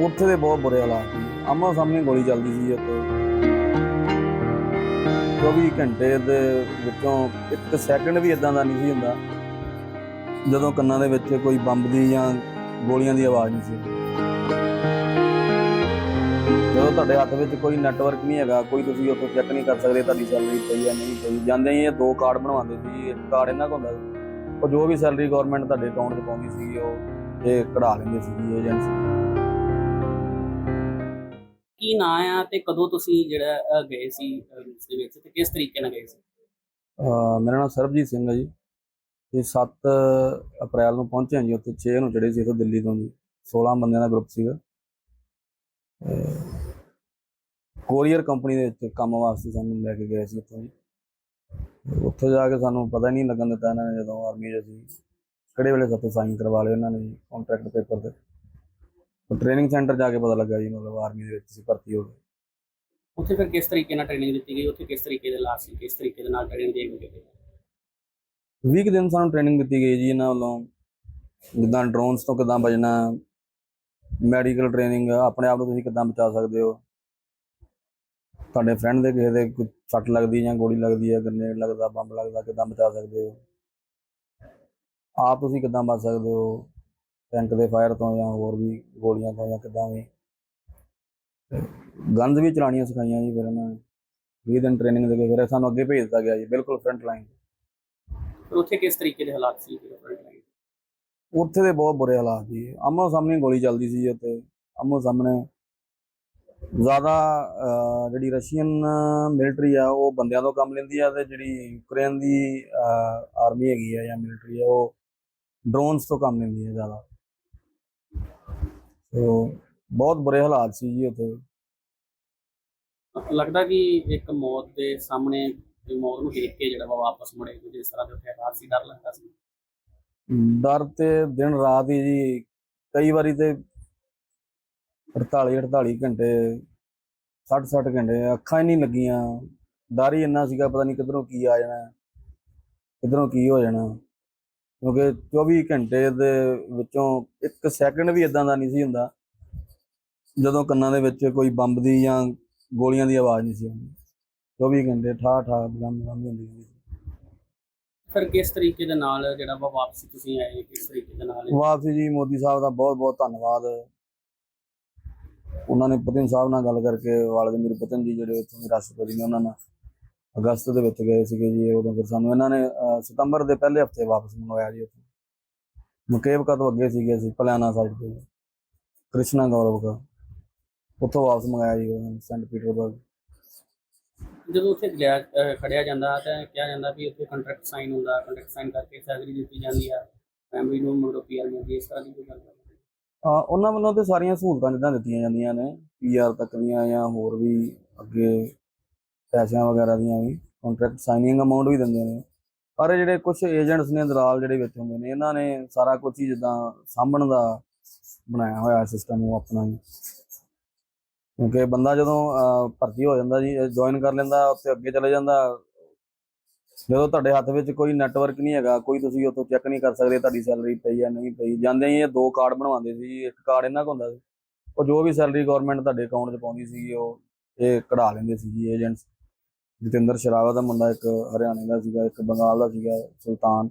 ਉੱਥੇ ਦੇ ਬਹੁਤ ਬੁਰੇ ਹਾਲਾਤ ਸੀ। ਆਮੋ ਸਾਹਮਣੇ ਗੋਲੀ ਚੱਲਦੀ ਸੀ ਉੱਥੇ। 24 ਘੰਟੇ ਦੇ ਵਿੱਚੋਂ ਇੱਕ ਸੈਕਿੰਡ ਵੀ ਇਦਾਂ ਦਾ ਨਹੀਂ ਸੀ ਹੁੰਦਾ, ਜਦੋਂ ਕੰਨਾਂ ਦੇ ਵਿੱਚ ਕੋਈ ਬੰਬ ਦੀ ਜਾਂ ਗੋਲੀਆਂ ਦੀ ਆਵਾਜ਼ ਨਹੀਂ ਸੀ। ਜਦੋਂ ਤੁਹਾਡੇ ਹੱਥ ਵਿੱਚ ਕੋਈ ਨੈਟਵਰਕ ਨਹੀਂ ਹੈਗਾ, ਕੋਈ ਤੁਸੀਂ ਉੱਥੋਂ ਚੈੱਕ ਨਹੀਂ ਕਰ ਸਕਦੇ ਤੁਹਾਡੀ ਸੈਲਰੀ ਪਈ ਹੈ ਨਹੀਂ ਪਈ। ਜਾਂਦੇ ਹੀ ਇਹ ਦੋ ਕਾਰਡ ਬਣਵਾਉਂਦੇ ਸੀ, ਇੱਕ ਕਾਰਡ ਇਹਨਾਂ ਕੋਲ ਹੁੰਦਾ ਸੀ। ਉਹ ਜੋ ਵੀ ਸੈਲਰੀ ਗਵਰਨਮੈਂਟ ਤੁਹਾਡੇ ਅਕਾਊਂਟ 'ਚ ਪਾਉਂਦੀ ਸੀ, ਉਹ ਇਹ ਕਢਾ ਲੈਂਦੇ ਸੀ ਏਜੰਟਸ ਕੀ ਨਾਂ ਆ ਤੇ ਕਦੋਂ ਤੁਸੀਂ ਜਿਹੜਾ ਅਹ, ਗਏ ਸੀ ਅਹ, ਉਸ ਦੇ ਵਿੱਚ ਤੇ ਕਿਸ ਤਰੀਕੇ ਨਾਲ ਗਏ ਸੀ? ਅਹ ਮੇਰਾ ਨਾਮ ਸਰਬਜੀਤ ਸਿੰਘ ਹੈ ਜੀ। ਤੇ 7 ਅਪ੍ਰੈਲ ਨੂੰ ਪਹੁੰਚੇ ਹਾਂ ਜੀ ਉੱਥੇ 6 ਨੂੰ ਚੜੇ ਸੀ ਇੱਥੋਂ ਦਿੱਲੀ ਤੋਂ ਜੀ। 16 ਬੰਦਿਆਂ ਦਾ ਗਰੁੱਪ ਸੀਗਾ। ਕੋਰੀਅਰ ਕੰਪਨੀ ਦੇ ਵਿੱਚ ਕੰਮ ਵਾਸਤੇ ਸਾਨੂੰ ਲੈ ਕੇ ਗਏ ਸੀ ਉੱਥੋਂ ਜੀ। ਤੇ ਉੱਥੇ ਜਾ ਕੇ ਸਾਨੂੰ ਪਤਾ ਹੀ ਨਹੀਂ ਲੱਗਣ ਦਿੱਤਾ ਇਹਨਾਂ ਨੇ ਜਦੋਂ ਆਰਮੀ 'ਚ ਸੀ ਕਿਹੜੇ ਵੇਲੇ ਸਾਥੋਂ ਸਾਈਨ ਕਰਵਾ ਲਏ ਇਹਨਾਂ ਨੇ ਜੀ ਕੰਟਰੈਕਟ ਪੇਪਰ ਤੇ। ਟ੍ਰੇਨਿੰਗ ਸੈਂਟਰ ਜਾ ਕੇ ਪਤਾ ਲੱਗਾ ਜੀ ਮਤਲਬ ਆਰਮੀ ਦੇ ਵਿੱਚ ਸੀ ਭਰਤੀ ਹੋ ਗਏ। ਉੱਥੇ ਫਿਰ ਕਿਸ ਤਰੀਕੇ ਨਾਲ ਟ੍ਰੇਨਿੰਗ ਦਿੱਤੀ ਗਈ? ਉੱਥੇ ਕਿਸ ਤਰੀਕੇ ਦੇ ਲਾਸ਼ ਸੀ? ਕਿਸ ਤਰੀਕੇ ਦੇ ਨਾਲ ਟ੍ਰੇਨਿੰਗ ਦੇ ਗਏ 20 ਕੁ ਦਿਨ ਸਾਨੂੰ ਟ੍ਰੇਨਿੰਗ ਦਿੱਤੀ ਗਈ ਜੀ ਇਹਨਾਂ ਵੱਲੋਂ। ਜਿੱਦਾਂ ਡਰੋਨਸ ਤੋਂ ਕਿੱਦਾਂ ਬਚਣਾ ਮੈਡੀਕਲ ਟ੍ਰੇਨਿੰਗ ਆਪਣੇ ਆਪ ਨੂੰ ਤੁਸੀਂ ਕਿੱਦਾਂ ਬਚਾ ਸਕਦੇ ਹੋ? ਤੁਹਾਡੇ ਫਰੈਂਡ ਦੇ ਕਿਸੇ ਦੇ ਕੋਈ ਸੱਟ ਲੱਗਦੀ ਜਾਂ ਗੋਲੀ ਲੱਗਦੀ ਹੈ ਗ੍ਰਨੇਡ ਲੱਗਦਾ ਬੰਬ ਲੱਗਦਾ ਕਿੱਦਾਂ ਬਚਾ ਸਕਦੇ ਹੋ? ਆਪ ਤੁਸੀਂ ਕਿੱਦਾਂ ਬਚ ਸਕਦੇ ਹੋ? ਟੈਂਕ ਦੇ ਫਾਇਰ ਤੋਂ ਜਾਂ ਹੋਰ ਵੀ ਗੋਲੀਆਂ ਤੋਂ ਜਾਂ ਕਿੱਦਾਂ ਵੀ। ਗਨਜ਼ ਵੀ ਚਲਾਉਣੀਆਂ ਸਿਖਾਈਆਂ ਜੀ ਫਿਰ ਇਹਨਾਂ ਨੇ। 20 ਦਿਨ ਟ੍ਰੇਨਿੰਗ ਦੇ ਕੇ ਫਿਰ ਸਾਨੂੰ ਅੱਗੇ ਭੇਜ ਦਿੱਤਾ ਗਿਆ ਜੀ ਬਿਲਕੁਲ ਫਰੰਟ ਲਾਈਨ ਫਿਰ ਉੱਥੇ ਕਿਸ ਤਰੀਕੇ ਦੇ ਹਾਲਾਤ ਸੀ ਫਿਰ front line? ਉੱਥੇ ਦੇ ਬਹੁਤ ਬੁਰੇ ਹਾਲਾਤ ਸੀ ਆਮੋ ਸਾਹਮਣੇ ਗੋਲੀ ਚੱਲਦੀ ਸੀ ਉੱਥੇ। ਆਮੋ ਸਾਹਮਣੇ ਜ਼ਿਆਦਾ ਜਿਹੜੀ ਰਸ਼ੀਅਨ ਮਿਲਟਰੀ ਆ ਉਹ ਬੰਦਿਆਂ ਤੋਂ ਕੰਮ ਲੈਂਦੀ ਆ ਤੇ ਜਿਹੜੀ ਯੂਕਰੇਨ ਦੀ ਆਰਮੀ ਹੈਗੀ ਆ ਜਾਂ ਮਿਲਟਰੀ ਆ ਉਹ ਡਰੋਨਸ ਤੋਂ ਕੰਮ ਲੈਂਦੀ ਆ ਜ਼ਿਆਦਾ। ਸੋ ਬਹੁਤ ਬੁਰੇ ਹਾਲਾਤ ਸੀ ਜੀ ਉੱਥੇ। ਲੱਗਦਾ ਕਿ ਇੱਕ ਮੌਤ ਦੇ ਸਾਹਮਣੇ ਵੀ ਮੌਤ ਨੂੰ ਦੇਖ ਕੇ ਜਿਹੜਾ ਵਾ ਵਾਪਸ ਮੁੜੇ ਕੁਝ ਇਸ ਤਰ੍ਹਾਂ ਦੇ ਉੱਥੇ ਹਾਲਾਤ ਸੀ ਡਰ ਲੱਗਦਾ ਸੀ? ਡਰ ਤੇ ਦਿਨ ਰਾਤ ਹੀ ਜੀ ਕਈ ਵਾਰੀ ਤੇ 48 48 ਘੰਟੇ 60 60 ਘੰਟੇ ਅੱਖਾਂ ਹੀ ਨਹੀਂ ਲੱਗੀਆਂ। ਡਰ ਹੀ ਇੰਨਾ ਸੀਗਾ ਪਤਾ ਨਹੀਂ ਕਿੱਧਰੋਂ ਕੀ ਆ ਜਾਣਾ ਕਿੱਧਰੋਂ ਕੀ ਹੋ ਜਾਣਾ। ਕਿਉਂਕਿ 24 ਘੰਟੇ ਦੇ ਵਿੱਚੋਂ ਇੱਕ ਸੈਕਿੰਡ ਵੀ ਇਦਾਂ ਦਾ ਨਹੀਂ ਸੀ ਹੁੰਦਾ ਜਦੋਂ ਕੰਨਾਂ ਦੇ ਵਿੱਚ ਕੋਈ ਬੰਬ ਦੀ ਜਾਂ ਗੋਲੀਆਂ ਦੀ ਆਵਾਜ਼ ਨਹੀਂ ਸੀ ਆਉਂਦੀ। 24 ਘੰਟੇ ਠਾ ਠਾ ਗੰਮ ਗੰਮ ਹੁੰਦੀ ਸੀ। ਫਿਰ ਕਿਸ ਤਰੀਕੇ ਦੇ ਨਾਲ ਜਿਹੜਾ ਵਾ ਵਾਪਸੀ ਤੁਸੀਂ ਆਏ ਕਿਸ ਤਰੀਕੇ ਦੇ ਨਾਲ? ਵਾਪਸੀ ਜੀ ਮੋਦੀ ਸਾਹਿਬ ਦਾ ਬਹੁਤ ਬਹੁਤ ਧੰਨਵਾਦ। ਉਹਨਾਂ ਨੇ ਪੁਤਿਨ ਸਾਹਿਬ ਨਾਲ ਗੱਲ ਕਰਕੇ ਵਾਲਦਮੀਰ ਪੁਤਿਨ ਜੀ ਜਿਹੜੇ ਉੱਥੋਂ ਦੇ ਰਾਸ਼ਟਰਪਤੀ ਨੇ ਉਹਨਾਂ ਨਾਲ ਅਗਸਤ ਦੇ ਵਿੱਚ ਗਏ ਸੀਗੇ ਜੀ ਉਦੋਂ ਫਿਰ ਸਾਨੂੰ ਇਹਨਾਂ ਨੇ ਅਹ, ਸਤੰਬਰ ਦੇ ਪਹਿਲੇ ਹਫ਼ਤੇ ਵਾਪਸ ਮੰਗਵਾਇਆ ਜੀ ਉੱਥੋਂ। ਮੁਕੇਬਕਾ ਤੋਂ ਅੱਗੇ ਸੀਗੇ ਅਸੀਂ ਪਲਾਨਾ ਸਾਈਡ ਤੇ ਕ੍ਰਿਸ਼ਨਾ ਗੌਰਵ ਦਾ ਉੱਥੋਂ ਵਾਪਸ ਮੰਗਾਇਆ ਜੀ ਉਹਨਾਂ ਨੇ ਸੈਂਟ ਪੀਟਰਬਰਗ ਜਦੋਂ ਉੱਥੇ ਲਿਆ ਅਹ ਖੜਿਆ ਜਾਂਦਾ ਤਾਂ ਕਿਹਾ ਜਾਂਦਾ ਵੀ ਉੱਥੇ ਕੰਟਰੈਕਟ ਸਾਈਨ ਹੁੰਦਾ ਕੰਟਰੈਕਟ ਸਾਈਨ ਕਰਕੇ ਸੈਲਰੀ ਦਿੱਤੀ ਜਾਂਦੀ ਆ ਫੈਮਿਲੀ ਨੂੰ ਮਗਰੋਂ ਪੀਆਰ ਮਿਲਦੀ ਹੈ, ਇਸ ਤਰ੍ਹਾਂ ਦੀ ਕੋਈ ਗੱਲ ਨਹੀਂ ਅਹ ਉਹਨਾਂ ਵੱਲੋਂ ਤੇ ਸਾਰੀਆਂ ਸਹੂਲਤਾਂ ਜਿੱਦਾਂ ਦਿੱਤੀਆਂ ਜਾਂਦੀਆਂ ਨੇ ਪੀਆਰ ਤੱਕ ਦੀਆਂ ਜਾਂ ਹੋਰ ਵੀ ਅੱਗੇ ਪੈਸਿਆਂ ਵਗੈਰਾ ਦੀਆਂ ਵੀ ਕੰਟਰੈਕਟ ਸਾਈਨਿੰਗ ਅਮਾਉਂਟ ਵੀ ਦਿੰਦੇ ਨੇ। ਪਰ ਇਹ ਜਿਹੜੇ ਕੁਝ ਏਜੰਟਸ ਨੇ, ਦਲਾਲ ਜਿਹੜੇ ਵਿੱਚ ਹੁੰਦੇ ਨੇ, ਇਹਨਾਂ ਨੇ ਸਾਰਾ ਕੁਝ ਹੀ ਜਿੱਦਾਂ ਸਾਂਭਣ ਦਾ ਬਣਾਇਆ ਹੋਇਆ ਸਿਸਟਮ ਉਹ ਆਪਣਾ ਹੀ। ਕਿਉਂਕਿ ਬੰਦਾ ਜਦੋਂ ਭਰਤੀ ਹੋ ਜਾਂਦਾ ਜੀ ਜੁਆਇਨ ਕਰ ਲੈਂਦਾ, ਉੱਥੇ ਅੱਗੇ ਚਲੇ ਜਾਂਦਾ, ਜਦੋਂ ਤੁਹਾਡੇ ਹੱਥ ਵਿੱਚ ਕੋਈ ਨੈਟਵਰਕ ਨਹੀਂ ਹੈਗਾ, ਕੋਈ ਤੁਸੀਂ ਉੱਥੋਂ ਚੈੱਕ ਨਹੀਂ ਕਰ ਸਕਦੇ ਤੁਹਾਡੀ ਸੈਲਰੀ ਪਈ ਹੈ ਨਹੀਂ ਪਈ। ਜਾਂਦੇ ਹੀ ਇਹ ਦੋ ਕਾਰਡ ਬਣਵਾਉਂਦੇ ਸੀ, ਇੱਕ ਕਾਰਡ ਇਹਨਾਂ ਕੋਲ ਹੁੰਦਾ ਸੀ। ਉਹ ਜੋ ਵੀ ਸੈਲਰੀ ਗਵਰਨਮੈਂਟ ਤੁਹਾਡੇ ਅਕਾਊਂਟ 'ਚ ਪਾਉਂਦੀ ਸੀਗੀ, ਉਹ ਇਹ ਕਢਾ ਲੈਂਦੇ ਸੀ ਜੀ ਏਜੰਟਸ ਜਤਿੰਦਰ ਸ਼ਰਾਵਤ ਦਾ ਮੁੰਡਾ ਇੱਕ ਹਰਿਆਣੇ ਦਾ ਸੀਗਾ ਇੱਕ ਬੰਗਾਲ ਦਾ ਸੀਗਾ ਸੁਲਤਾਨ।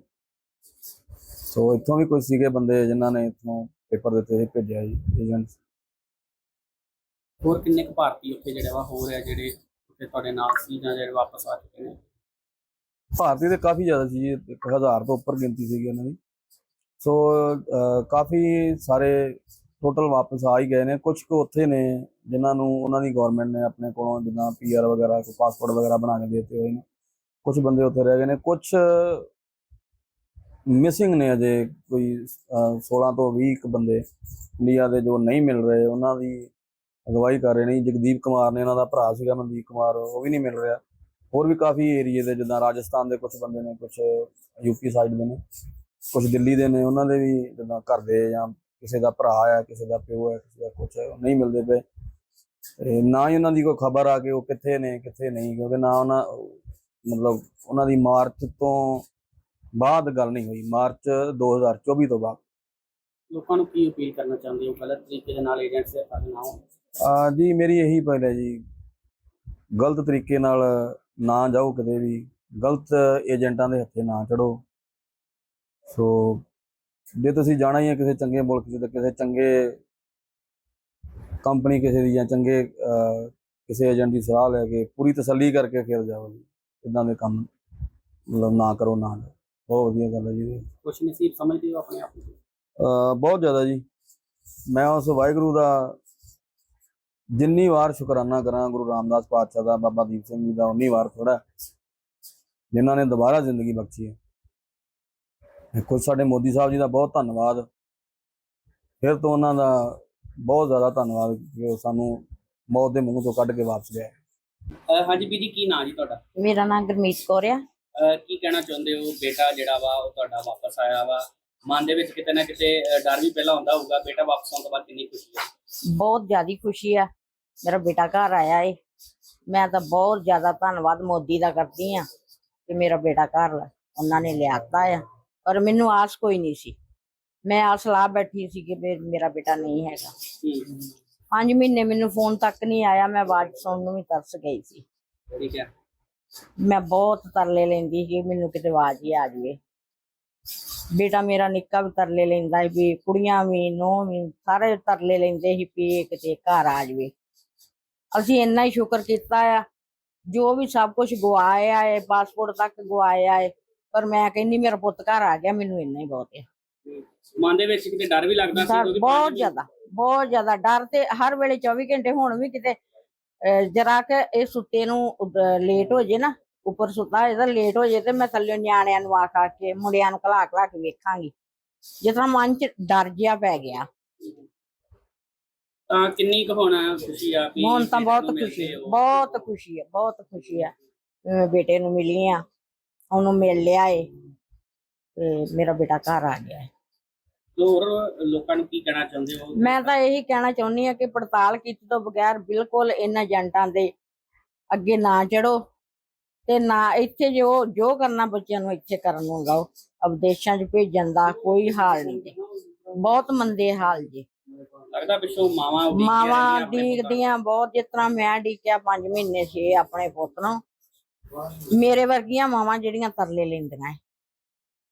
ਸੋ ਇੱਥੋਂ ਵੀ ਕੁਝ ਸੀਗੇ ਬੰਦੇ ਜਿਨ੍ਹਾਂ ਨੇ ਇੱਥੋਂ ਪੇਪਰ ਦਿੱਤੇ ਸੀ ਭੇਜਿਆ ਜੀ ਏਜੰਟਸ ਹੋਰ ਕਿੰਨੇ ਕੁ ਭਾਰਤੀ ਉੱਥੇ ਜਿਹੜੇ ਵਾ ਹੋ ਰਿਹਾ ਜਿਹੜੇ ਉੱਥੇ ਤੁਹਾਡੇ ਨਾਲ ਸੀ ਜਾਂ ਜਿਹੜੇ ਵਾਪਸ ਆ ਚੁੱਕੇ ਨੇ? ਭਾਰਤੀ ਤੇ ਕਾਫੀ ਜ਼ਿਆਦਾ ਸੀ ਜੀ 1000 ਤੋਂ ਉੱਪਰ ਗਿਣਤੀ ਸੀਗੀ ਉਹਨਾਂ ਦੀ। ਸੋ ਕਾਫੀ ਸਾਰੇ ਟੋਟਲ ਵਾਪਸ ਆ ਹੀ ਗਏ ਨੇ। ਕੁਝ ਕੁ ਉੱਥੇ ਨੇ ਜਿਨ੍ਹਾਂ ਨੂੰ ਉਹਨਾਂ ਦੀ ਗਵਰਨਮੈਂਟ ਨੇ ਆਪਣੇ ਕੋਲੋਂ ਜਿੱਦਾਂ ਪੀਆਰ ਵਗੈਰਾ ਕੋਈ ਪਾਸਪੋਰਟ ਵਗੈਰਾ ਬਣਾ ਕੇ ਦਿੱਤੇ ਹੋਏ ਨੇ। ਕੁਝ ਬੰਦੇ ਉੱਥੇ ਰਹਿ ਗਏ ਨੇ। ਕੁਝ ਮਿਸਿੰਗ ਨੇ ਅਜੇ ਕੋਈ ਅਹ, 16 ਤੋਂ 20 ਕੁ ਬੰਦੇ ਇੰਡੀਆ ਦੇ ਜੋ ਨਹੀਂ ਮਿਲ ਰਹੇ ਉਹਨਾਂ ਦੀ ਅਗਵਾਈ ਕਰ ਰਹੇ ਨੇ। ਜਗਦੀਪ ਕੁਮਾਰ ਨੇ ਇਹਨਾਂ ਦਾ ਭਰਾ ਸੀਗਾ ਮਨਦੀਪ ਕੁਮਾਰ ਉਹ ਵੀ ਨਹੀਂ ਮਿਲ ਰਿਹਾ। ਹੋਰ ਵੀ ਕਾਫੀ ਏਰੀਏ ਦੇ ਜਿੱਦਾਂ ਰਾਜਸਥਾਨ ਦੇ ਕੁਝ ਬੰਦੇ ਨੇ ਕੁਝ ਯੂਪੀ ਸਾਈਡ ਦੇ ਨੇ ਕੁਝ ਦਿੱਲੀ ਦੇ ਨੇ। ਉਹਨਾਂ ਦੇ ਵੀ ਜਿੱਦਾਂ ਘਰ ਦੇ ਜਾਂ ਕਿਸੇ ਦਾ ਭਰਾ ਆ ਕਿਸੇ ਦਾ ਪਿਓ ਹੈ ਕਿਸੇ ਦਾ ਕੁਝ ਨਹੀਂ ਮਿਲਦੇ ਪਏ। ਤੇ ਨਾ ਹੀ ਉਹਨਾਂ ਦੀ ਕੋਈ ਖਬਰ ਆ ਕਿ ਉਹ ਕਿੱਥੇ ਨੇ ਕਿੱਥੇ ਨਹੀਂ ਕਿਉਂਕਿ ਨਾ ਉਹਨਾਂ ਮਤਲਬ ਉਹਨਾਂ ਦੀ ਮਾਰਚ ਤੋਂ ਬਾਅਦ ਗੱਲ ਨਹੀਂ ਹੋਈ ਮਾਰਚ 2024 ਤੋਂ ਬਾਅਦ। ਲੋਕਾਂ ਨੂੰ ਕੀ ਅਪੀਲ ਕਰਨਾ ਚਾਹੁੰਦੇ ਹੋ? ਗਲਤ ਤਰੀਕੇ ਦੇ ਨਾਲ ਏਜੰਟ ਸੇ ਹੱਥ ਨਾ ਹੋ ਆ ਜੀ ਮੇਰੀ ਇਹੀ ਪਹਿਲ ਹੈ ਜੀ ਗਲਤ ਤਰੀਕੇ ਨਾਲ ਨਾ ਜਾਓ ਕਿਤੇ ਵੀ ਗਲਤ ਏਜੰਟਾਂ ਦੇ ਹੱਥੇ ਨਾ ਚੜੋ ਸੋ ਜੇ ਤੁਸੀਂ ਜਾਣਾ ਹੀ ਹੈ ਕਿਸੇ ਚੰਗੇ ਮੁਲਕ 'ਚ ਤੇ ਕਿਸੇ ਚੰਗੇ ਕੰਪਨੀ ਕਿਸੇ ਦੀ ਜਾਂ ਚੰਗੇ ਕਿਸੇ ਏਜੰਟ ਦੀ ਸਲਾਹ ਲੈ ਕੇ ਪੂਰੀ ਤਸੱਲੀ ਕਰਕੇ ਫਿਰ ਜਾਓ ਜੀ ਇਦਾਂ ਦੇ ਕੰਮ ਮਤਲਬ ਨਾ ਕਰੋ ਨਾ। ਬਹੁਤ ਵਧੀਆ ਗੱਲ ਹੈ ਜੀ। ਕੁਛ ਨਸੀਬ ਸਮਝਦੇ ਹੋ ਆਪਣੇ ਆਪ ਨੂੰ ਬਹੁਤ ਜ਼ਿਆਦਾ ਜੀ ਮੈਂ ਉਸ ਵਾਹਿਗੁਰੂ ਦਾ ਜਿੰਨੀ ਵਾਰ ਸ਼ੁਕਰਾਨਾ ਕਰਾਂ ਗੁਰੂ ਰਾਮਦਾਸ ਪਾਤਸ਼ਾਹ ਦਾ ਬਾਬਾ ਦੀਪ ਸਿੰਘ ਜੀ ਦਾ ਉਨੀ ਵਾਰ ਥੋੜਾ ਜਿਨ੍ਹਾਂ ਨੇ ਦੁਬਾਰਾ ਜ਼ਿੰਦਗੀ ਬਖਸ਼ੀ ਹੈ ਕੁਝ ਸਾਡੇ ਮੋਦੀ ਸਾਹਿਬ ਜੀ ਦਾ ਬਹੁਤ ਧੰਨਵਾਦ। ਫਿਰ ਤੋਂ ਉਹਨਾਂ ਦਾ ਬਹੁਤ ਜ਼ਿਆਦਾ ਧੰਨਵਾਦ ਕਿ ਉਹ ਸਾਨੂੰ ਮੌਤ ਦੇ ਮੂੰਹ ਤੋਂ ਕੱਢ ਕੇ ਵਾਪਸ ਲਿਆਏ ਅਹ ਹਾਂਜੀ ਬੀਜੀ ਕੀ ਨਾਂ ਜੀ ਤੁਹਾਡਾ? ਮੇਰਾ ਨਾਮ ਗੁਰਮੀਤ ਕੌਰ ਆ। ਅਹ ਕੀ ਕਹਿਣਾ ਚਾਹੁੰਦੇ ਹੋ? ਬੇਟਾ ਜਿਹੜਾ ਵਾ ਉਹ ਤੁਹਾਡਾ ਵਾਪਸ ਆਇਆ ਵਾ। ਮਨ ਦੇ ਵਿੱਚ ਕਿਤੇ ਨਾ ਕਿਤੇ ਅਹ ਡਰ ਵੀ ਪਹਿਲਾਂ ਹੁੰਦਾ ਹੋਊਗਾ ਬੇਟਾ ਵਾਪਸ ਆਉਣ ਤੋਂ ਬਾਅਦ ਕਿੰਨੀ ਖੁਸ਼ੀ ਹੈ ਬਹੁਤ ਜ਼ਿਆਦੀ ਖੁਸ਼ੀ ਆ। ਮੇਰਾ ਬੇਟਾ ਘਰ ਆਇਆ ਏ। ਮੈਂ ਤਾਂ ਬਹੁਤ ਜ਼ਿਆਦਾ ਧੰਨਵਾਦ ਮੋਦੀ ਦਾ ਕਰਦੀ ਆ ਕਿ ਮੇਰਾ ਬੇਟਾ ਘਰ ਲ- ਉਹਨਾਂ ਨੇ ਲਿਆਤਾ ਆ। ਔਰ ਮੈਨੂੰ ਆਸ ਕੋਈ ਨਹੀਂ ਸੀ। ਮੈਂ ਆਸ ਲਾ ਬੈਠੀ ਸੀ ਕਿ ਮੇਰਾ ਬੇਟਾ ਨਹੀਂ ਹੈਗਾ। ਪੰਜ ਮਹੀਨੇ ਮੈਨੂੰ ਫੋਨ ਤੱਕ ਨਹੀਂ ਆਇਆ ਮੈਂ ਆਵਾਜ਼ ਸੁਣਨ ਨੂੰ ਵੀ ਤਰਸ ਗਈ ਸੀ। ਠੀਕ ਹੈ। ਮੈਂ ਬਹੁਤ ਤਰਲੇ ਲੈਂਦੀ ਸੀ ਮੈਨੂੰ ਕਿਤੇ ਆਵਾਜ਼ ਹੀ ਆ ਜਾਵੇ। ਬੇਟਾ ਮੇਰਾ ਨਿੱਕਾ ਵੀ ਤਰਲੇ ਲੈਂਦਾ ਸੀ ਵੀ ਕੁੜੀਆਂ ਵੀ ਨੂੰਹ ਵੀ ਸਾਰੇ ਤਰਲੇ ਲੈਂਦੇ ਸੀ ਵੀ ਕਿਤੇ ਘਰ ਆ ਜਾਵੇ। ਅਸੀਂ ਇੰਨਾ ਹੀ ਸ਼ੁਕਰ ਕੀਤਾ ਆ। ਜੋ ਵੀ ਸਭ ਕੁਝ ਗਵਾਇਆ ਹੈ ਪਾਸਪੋਰਟ ਤੱਕ ਗਵਾਇਆ ਹੈ ਪਰ ਮੈਂ ਕਹਿੰਦੀ ਮੇਰਾ ਪੁੱਤ ਘਰ ਆ ਗਿਆ ਮੈਨੂੰ ਇੰਨਾ ਹੀ ਬਹੁਤ ਹੈ ਮਨ ਦੇ ਵਿੱਚ ਕਿਤੇ ਡਰ ਵੀ ਲੱਗਦਾ ਸੀ ਕਿਉਂਕਿ ਬਹੁਤ ਜ਼ਿਆਦਾ ਬਹੁਤ ਜ਼ਿਆਦਾ ਡਰ ਤੇ ਹਰ ਵੇਲੇ 24 ਘੰਟੇ ਹੁਣ ਵੀ ਕਿਤੇ ਜਰਾ ਕਿ ਇਹ ਸੁੱਤੇ ਨੂੰ ਲੇਟ ਹੋ ਜੇ ਨਾ ਉੱਪਰ ਸੁੱਤਾ ਤਾਂ ਲੇਟ ਹੋ ਜੇ ਤੇ ਮੈਂ ਥੱਲੇ ਨਿਆਣਿਆਂ ਨੂੰ ਆ ਖਾ ਕੇ ਮੁੰਡਿਆਂ ਨੂੰ ਘਲਾ ਘਲਾ ਕੇ ਵੇਖਾਂਗੀ। ਜਿਸ ਤਰ੍ਹਾਂ ਮਨ 'ਚ ਡਰ ਜਿਹਾ ਪੈ ਗਿਆ। ਤਾਂ ਕਿੰਨੀ ਕੁ ਹੁਣ ਖੁਸ਼ੀ ਆ ਵੀ ਹੁਣ ਤਾਂ ਬਹੁਤ ਖੁਸ਼ੀ। ਬਹੁਤ ਖੁਸ਼ੀ ਹੈ ਬਹੁਤ ਖੁਸ਼ੀ ਮੈਂ ਬੇਟੇ ਨੂੰ ਮਿਲੀ ਆ। ਉਹਨੂੰ ਮਿਲ ਲਿਆ ਏ ਤੇ ਮੇਰਾ ਬੇਟਾ ਘਰ ਆ ਗਿਆ ਹੋਰ ਲੋਕਾਂ ਨੂੰ ਕੀ ਕਹਿਣਾ ਚਾਹੁੰਦੇ ਹੋ? ਮੈਂ ਤਾਂ ਇਹੀ ਕਹਿਣਾ ਚਾਹੁੰਦੀ ਆ ਕਿ ਪੜਤਾਲ ਕੀਤੇ ਤੋਂ ਬਗੈਰ ਬਿਲਕੁਲ ਇਹਨਾਂ ਏਜੰਟਾਂ ਦੇ ਅੱਗੇ ਨਾ ਚੜੋ ਤੇ ਨਾ ਇੱਥੇ ਜੋ ਜੋ ਕਰਨਾ ਬੱਚਿਆਂ ਨੂੰ ਇੱਥੇ ਕਰਨ ਨੂੰ ਲਾਓ। ਅਵਦੇਸ਼ਾਂ 'ਚ ਭੇਜਣ ਦਾ ਕੋਈ ਹਾਲ ਨਹੀਂ ਜੀ। ਬਹੁਤ ਮੰਦੇ ਹਾਲ ਜੀ। ਲੱਗਦਾ ਪਿੱਛੋਂ ਮਾਵਾਂ ਮਾਵਾਂ ਡੀਕਦੀਆਂ ਬਹੁਤ ਜਿਸ ਤਰ੍ਹਾਂ ਮੈਂ ਡੀਕਿਆ 5 ਮਹੀਨੇ ਸੀ ਆਪਣੇ ਪੁੱਤ ਨੂੰ। ਮੇਰੇ ਵਰਗੀਆਂ ਮਾਵਾਂ ਜਿਹੜੀਆਂ ਤਰਲੇ ਲੈਂਦੀਆਂ ਏ